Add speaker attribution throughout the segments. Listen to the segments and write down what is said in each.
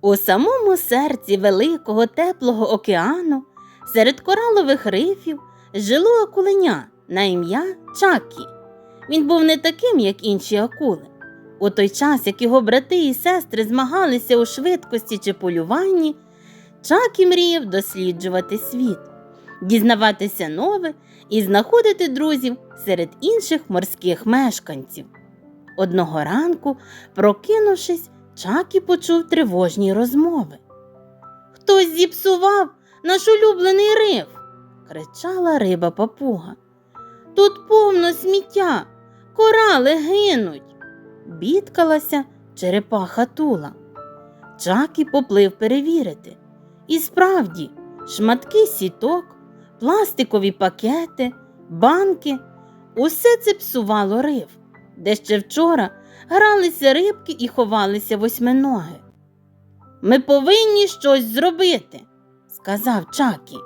Speaker 1: У самому серці великого теплого океану, серед коралових рифів, жило акуленя на ім'я Чакі. Він був не таким, як інші акули. У той час, як його брати і сестри змагалися у швидкості чи полюванні, Чакі мріяв досліджувати світ, дізнаватися нове і знаходити друзів серед інших морських мешканців. Одного ранку, прокинувшись, Чакі почув тривожні розмови. Хтось зіпсував наш улюблений риф, кричала риба папуга. Тут повно сміття, корали гинуть. Бідкалася черепаха тула. Чакі поплив перевірити. І справді, шматки сіток, пластикові пакети, банки усе це псувало риф, де ще вчора гралися рибки і ховалися восьминоги. Ми повинні щось зробити, сказав Чакі.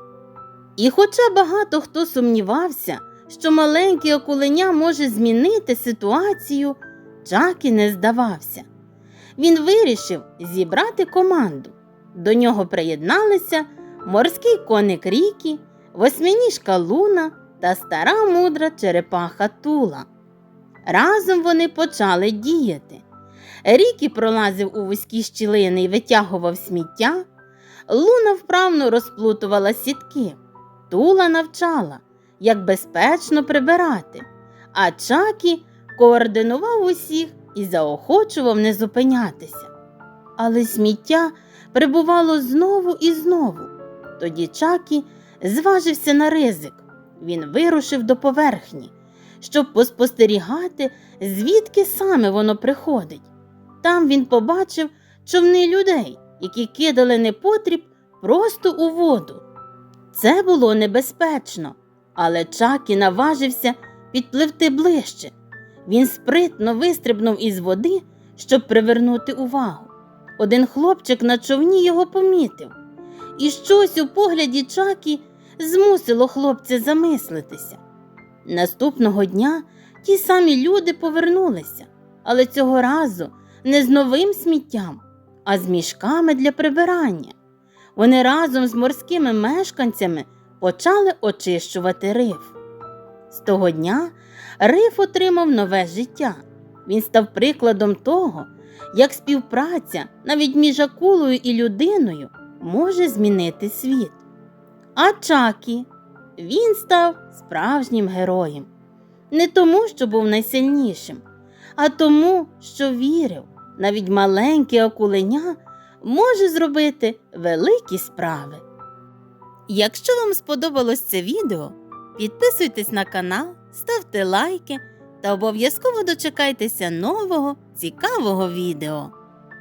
Speaker 1: І хоча багато хто сумнівався, що маленьке окуленя може змінити ситуацію, Чакі не здавався. Він вирішив зібрати команду. До нього приєдналися морський коник Рікі, восьминіжка Луна та стара мудра черепаха Тула. Разом вони почали діяти. Рікі пролазив у вузькі щілини і витягував сміття. Луна вправно розплутувала сітки. Тула навчала, як безпечно прибирати, а Чакі координував усіх і заохочував не зупинятися. Але сміття прибувало знову і знову. Тоді Чакі зважився на ризик. Він вирушив до поверхні, щоб поспостерігати, звідки саме воно приходить. Там він побачив човни людей, які кидали непотріб просто у воду. Це було небезпечно, але Чакі наважився підпливти ближче. Він спритно вистрибнув із води, щоб привернути увагу. Один хлопчик на човні його помітив, і щось у погляді Чакі змусило хлопця замислитися. Наступного дня ті самі люди повернулися, але цього разу не з новим сміттям, а з мішками для прибирання. Вони разом з морськими мешканцями почали очищувати риф. З того дня риф отримав нове життя. Він став прикладом того, як співпраця навіть між акулою і людиною може змінити світ. А Чакі він став справжнім героєм. Не тому, що був найсильнішим, а тому, що вірив, навіть маленьке окуленя може зробити великі справи. Якщо вам сподобалось це відео, підписуйтесь на канал, ставте лайки та обов'язково дочекайтеся нового цікавого відео.